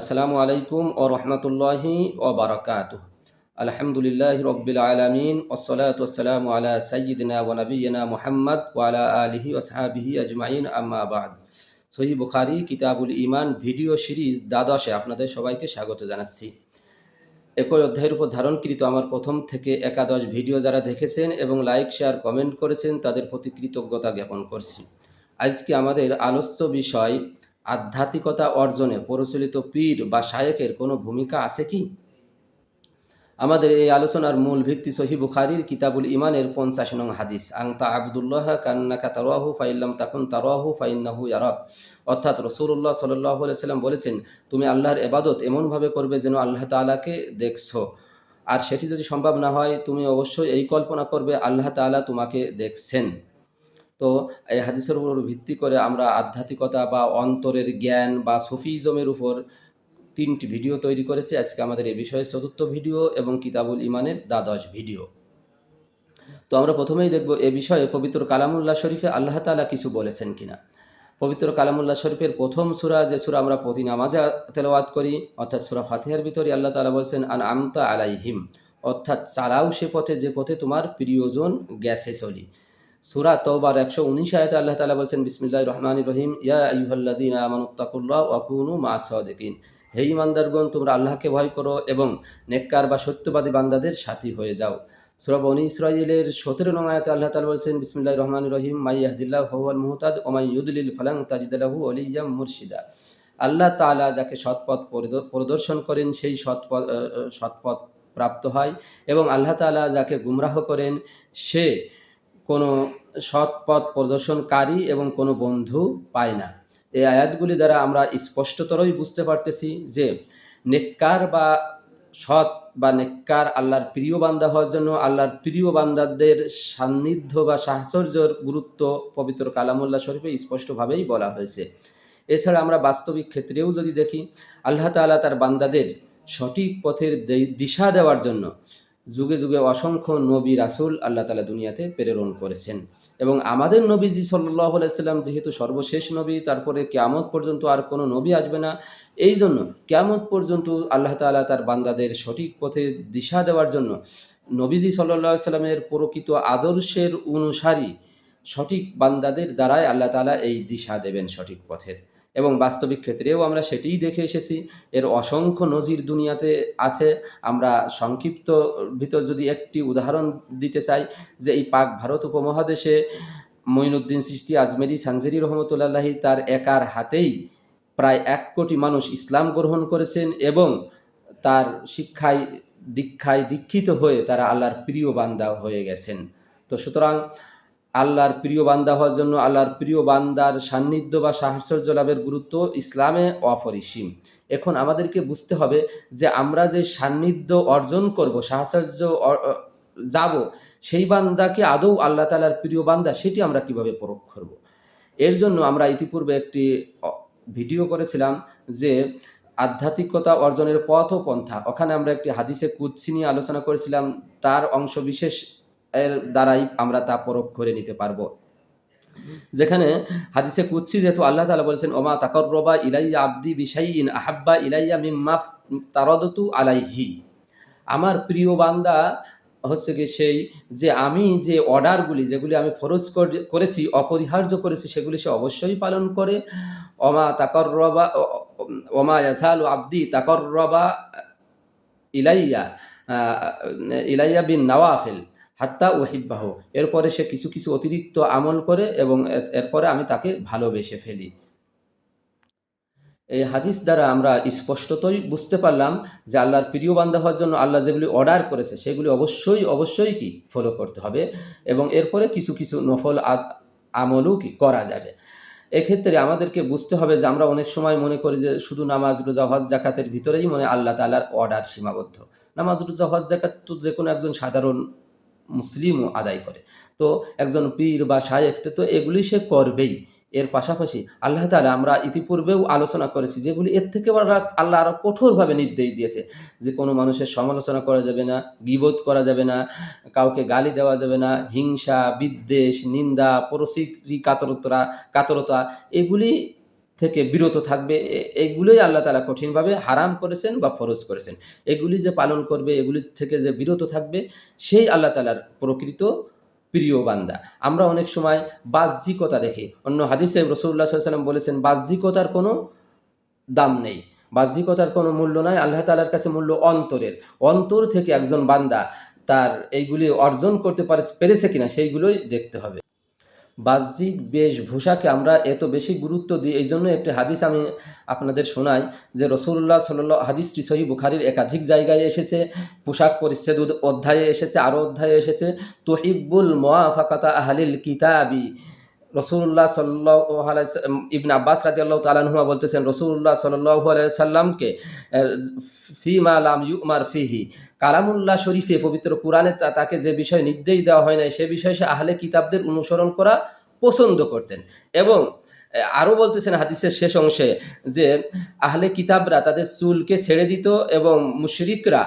আসসালামু আলাইকুম ও রহমতুল্লাহি ও বারকাত আলহামদুলিল্লাহ রব্বিল আলমিন ওসলাত ওসালাম আলা সঈদিনা ও নবীনা মোহাম্মদ ওয়ালা আলিহি ওসহাবিহি আজমাইন, আম্মা বাদ। সহি বুখারি, কিতাবুল ইমান ভিডিও সিরিজ দ্বাদশে আপনাদের সবাইকে স্বাগত জানাচ্ছি। একই অধ্যায়ের উপর ধারণকৃত আমার প্রথম থেকে একাদশ ভিডিও যারা দেখেছেন এবং লাইক, শেয়ার, কমেন্ট করেছেন, তাদের প্রতি কৃতজ্ঞতা জ্ঞাপন করছি। আজকে আমাদের আলোচ্য বিষয় আধ্যাত্মিকতা অর্জনে প্রচলিত পীর বা শায়েকের কোনো ভূমিকা আছে কি? আমাদের এই আলোচনার মূল ভিত্তি সহি বুখারির কিতাবুল ইমানের পঞ্চাশ নং হাদিস। আংতা আবদুল্লাহ কান্নাকা তারাহু ফাইল্লাম তাকুন তারাহু ফাইন্নাহু ইয়ারব। অর্থাৎ রসুল্লাহ সাল্লাহ সাল্লাম বলেছেন, তুমি আল্লাহর এবাদত এমনভাবে করবে যেন আল্লাহ তালাকে দেখছ। আর সেটি যদি সম্ভব না হয়, তুমি অবশ্যই এই কল্পনা করবে, আল্লাহ তালা তোমাকে দেখছেন। তো এই হাদিসের উপর ভিত্তি করে আমরা আধ্যাত্মিকতা বা অন্তরের জ্ঞান বা সুফিজমের উপর তিনটি ভিডিও তৈরি করেছি। আজকে আমাদের এই বিষয়ে চতুর্থ ভিডিও এবং কিতাবুল ইমানের দ্বাদশ ভিডিও। তো আমরা প্রথমেই দেখব এ বিষয়ে পবিত্র কালামুল্লাহ শরীফে আল্লাহ তালা কিছু বলেছেন কিনা। পবিত্র কালামুল্লাহ শরীফের প্রথম সুরা, যে সুরা আমরা প্রতি নামাজে তেলাওয়াত করি, অর্থাৎ সুরা ফাতিহার ভিতরে আল্লাহ তালা বলছেন, আন আমতা আলাইহিম অর্থাৎ চালাও সে পথে, যে পথে তোমার প্রিয়জন গ্যাসে চলি। সুরা তওবার একশো উনিশ আয়তে আল্লাহ তালা বলছেন বিসমিল্লাহ রহমান রহিম। ইয়া আইহল্লাদিন আমানুত্তাকুল্লাহ ওয়াকুনু মা সদিকিন। হে ইমানদারগণ তোমরা আল্লাহকে ভয় করো এবং নেককার বা সত্যবাদী বান্দাদের সাথী হয়ে যাও। সুরা বনি ইসরাইলের সতেরো নং আয়াতে আল্লাহ তালা বলছেন বিসমিল্লাহ রহমান রহিম। মাই আহদিল্লাহ হওয়াল মুহতাদ ওমাই ইউদুলিল ফালাং তাজিদালাহু অলিয়াম মুর্শিদা। আল্লাহ তালা যাকে সৎপথ প্রদর্শন করেন, সেই সৎপথ সৎপথ প্রাপ্ত হয় এবং আল্লাহ তালা যাকে গুমরাহ করেন, সে কোনো সৎ পথ প্রদর্শনকারী এবং কোনো বন্ধু পায় না। এই আয়াতগুলি দ্বারা আমরা স্পষ্টতরই বুঝতে পারতেছি যে নেককার বা সৎ বা নেককার আল্লাহর প্রিয় বান্দা হওয়ার জন্য আল্লাহর প্রিয় বান্দাদের সান্নিধ্য বা সাহচর্যর গুরুত্ব পবিত্র কালামুল্লাহ শরীফে স্পষ্টভাবেই বলা হয়েছে। এছাড়া আমরা বাস্তবিক ক্ষেত্রেও যদি দেখি, আল্লাহ তালা তার বান্দাদের সঠিক পথের দিশা দেওয়ার জন্য যুগে যুগে অসংখ্য নবী রাসুল আল্লাহ তালা দুনিয়াতে প্রেরণ করেছেন। এবং আমাদের নবীজি সাল্লাহ আলাইসাল্লাম যেহেতু সর্বশেষ নবী, তারপরে কেয়ামত পর্যন্ত আর কোনো নবী আসবে না। এই জন্য কেয়ামত পর্যন্ত আল্লাহ তালা তার বান্দাদের সঠিক পথে দিশা দেওয়ার জন্য নবীজি সাল্লাহ সাল্লামের প্রকৃত আদর্শের অনুসারী সঠিক বান্দাদের দ্বারাই আল্লাহ তালা এই দিশা দেবেন সঠিক পথের। এবং বাস্তবিক ক্ষেত্রেও আমরা সেটিই দেখে এসেছি। এর অসংখ্য নজির দুনিয়াতে আছে। আমরা সংক্ষিপ্ত ভিতর যদি একটি উদাহরণ দিতে চাই যে এই পাক ভারত উপমহাদেশে মঈনুদ্দিন সৃষ্টি, আজমেরি, সানজেরি রহমতুল্লাহি তার একার হাতেই প্রায় এক কোটি মানুষ ইসলাম গ্রহণ করেছেন এবং তার শিক্ষায় দীক্ষায় দীক্ষিত হয়ে তারা আল্লাহর প্রিয় বান্দা হয়ে গেছেন। তো সুতরাং আল্লাহর প্রিয় বান্দা হওয়ার জন্য আল্লাহর প্রিয় বান্দার সান্নিধ্য বা সাহচর্য লাভের গুরুত্ব ইসলামে অপরিসীম। এখন আমাদেরকে বুঝতে হবে যে আমরা যে সান্নিধ্য অর্জন করব সাহচর্য যাব, সেই বান্দাকে আদৌ আল্লাহ তালার প্রিয় বান্দা সেটি আমরা কীভাবে প্রয়োগ করব? এর জন্য আমরা ইতিপূর্বে একটি ভিডিও করেছিলাম যে আধ্যাত্মিকতা অর্জনের পথ ও পন্থা ওখানে আমরা একটি হাদিসে কুৎসি নিয়ে আলোচনা করেছিলাম, তার অংশ বিশেষ এর দ্বারাই আমরা তা পরখ করে নিতে পারব। যেখানে হাদিসে কুচ্ছি যেহেতু আল্লাহ তালা বলছেন, ওমা রবা ইলাইয়া আব্দি ইন আহাব্বা ইলাইয়া মিম্মাফ তারদতু আলাইহি। আমার প্রিয় বান্দা হচ্ছে কি সেই যে আমি যে অর্ডারগুলি, যেগুলি আমি ফরজ করেছি, অপরিহার্য করেছি, সেগুলি সে অবশ্যই পালন করে। অমা রবা ওমা ইয়াসালু আব্দি রবা ইলাইয়া ইলাইয়া বিন নওয়াফেল। হাত্তা ওহিব্বাহ এরপরে সে কিছু কিছু অতিরিক্ত আমল করে এবং এরপরে আমি তাকে ভালোবেসে ফেলি। এই হাদিস দ্বারা আমরা স্পষ্টতই বুঝতে পারলাম যে আল্লাহর প্রিয় বান্ধব হওয়ার জন্য আল্লাহ যেগুলি অর্ডার করেছে, সেগুলি অবশ্যই অবশ্যই কি ফলো করতে হবে এবং এরপরে কিছু কিছু নফল আমলও কি করা যাবে। এক্ষেত্রে আমাদেরকে বুঝতে হবে যে আমরা অনেক সময় মনে করি যে শুধু নামাজ, রোজা, হজ, জাকাতের ভিতরেই মনে আল্লাহ তালার অর্ডার সীমাবদ্ধ। নামাজ, রোজা, হজ, জাকাত তো যে কোনো একজন সাধারণ মুসলিমও আদায় করে। তো একজন পীর বা শায়েক তো এগুলি সে করবেই। এর পাশাপাশি আল্লাহ তালা আমরা ইতিপূর্বেও আলোচনা করেছি যেগুলি এর থেকে আল্লাহ আরও কঠোরভাবে নির্দেশ দিয়েছে। যে কোনো মানুষের সমালোচনা করা যাবে না গিবোধ করা যাবে না, কাউকে গালি দেওয়া যাবে না, হিংসা, বিদ্বেষ, নিন্দা পরশিকরি কাতরতা কাতরতা, এগুলি থেকে বিরত থাকবে। এগুলোই আল্লাহ তালা কঠিনভাবে হারাম করেছেন বা ফরজ করেছেন। এগুলি যে পালন করবে, এগুলি থেকে যে বিরত থাকবে, সেই আল্লাহ তালার প্রকৃত প্রিয় বান্দা। আমরা অনেক সময় বাহ্যিকতা দেখি। অন্য হাদিসে রসুল্লাহ সাল্লাম বলেছেন, বাহ্যিকতার কোনো দাম নেই। বাহ্যিকতার কোনো মূল্য নাই। আল্লাহ তালার কাছে মূল্য অন্তরের। অন্তর থেকে একজন বান্দা তার এইগুলি অর্জন করতে পারে, পেরেছে কিনা, সেইগুলোই দেখতে হবে। বাহ্যিক বেশভূষাকে আমরা এত বেশি গুরুত্ব দিই, এই জন্য একটি হাদিস আমি আপনাদের শোনাই যে রসুল্লাহ সাল হাদিসটি সহি বুখারির একাধিক জায়গায় এসেছে, পোশাক পরিচ্ছেদ অধ্যায়ে এসেছে, আরও অধ্যায়ে এসেছে তহিবুল মোয়াফাকাতা আহলিল কিতাবি রসুল্লাহ সাল্লাহ ইবন আব্বাস রাজি আল্লাহ তালানহুয়া বলতেছেন, রসুল্লাহ সাল্লাহ সাল্লামকে ফিমা লাম ইউমার ফিহি, কালামুল্লাহ শরীফে পবিত্র কোরআনে তাকে যে বিষয় নির্দেশ দেওয়া হয় নাই, সে বিষয়ে সে আহলে কিতাবদের অনুসরণ করা পছন্দ করতেন। এবং আরও বলতেছেন হাদিসের শেষ অংশে যে, আহলে কিতাবরা তাদের চুলকে ছেড়ে দিত এবং মুশরিকরা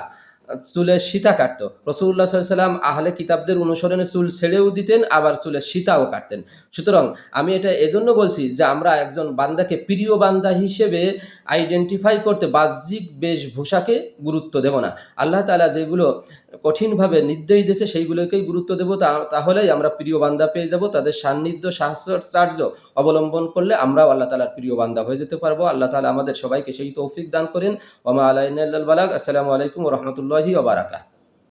চুলের সীতা কাটতো। রসুল্লাহ সাল্লাম আহলে কিতাবদের অনুসরণে চুল ছেড়েও দিতেন, আবার চুলের সীতাও কাটতেন। সুতরাং আমি এটা এজন্য বলছি যে আমরা একজন বান্দাকে প্রিয় বান্দা হিসেবে আইডেন্টিফাই করতে বাহ্যিক বেশভূষাকে গুরুত্ব দেব না। আল্লাহ তালা যেগুলো কঠিনভাবে নির্দেশ দেশে সেইগুলোকেই গুরুত্ব দেবো। তাহলেই আমরা প্রিয় বান্দা পেয়ে যাব। তাদের সান্নিধ্য সাহচর্য অবলম্বন করলে আমরাও আল্লাহ তালার প্রিয় বান্দা হয়ে যেতে পারব। আল্লাহ তালা আমাদের সবাইকে সেই তৌফিক দান করেন। ওমা আলাইনাল বালাক আসসালামু আলাইকুম রহমতুল্লাহি ওবারাকাত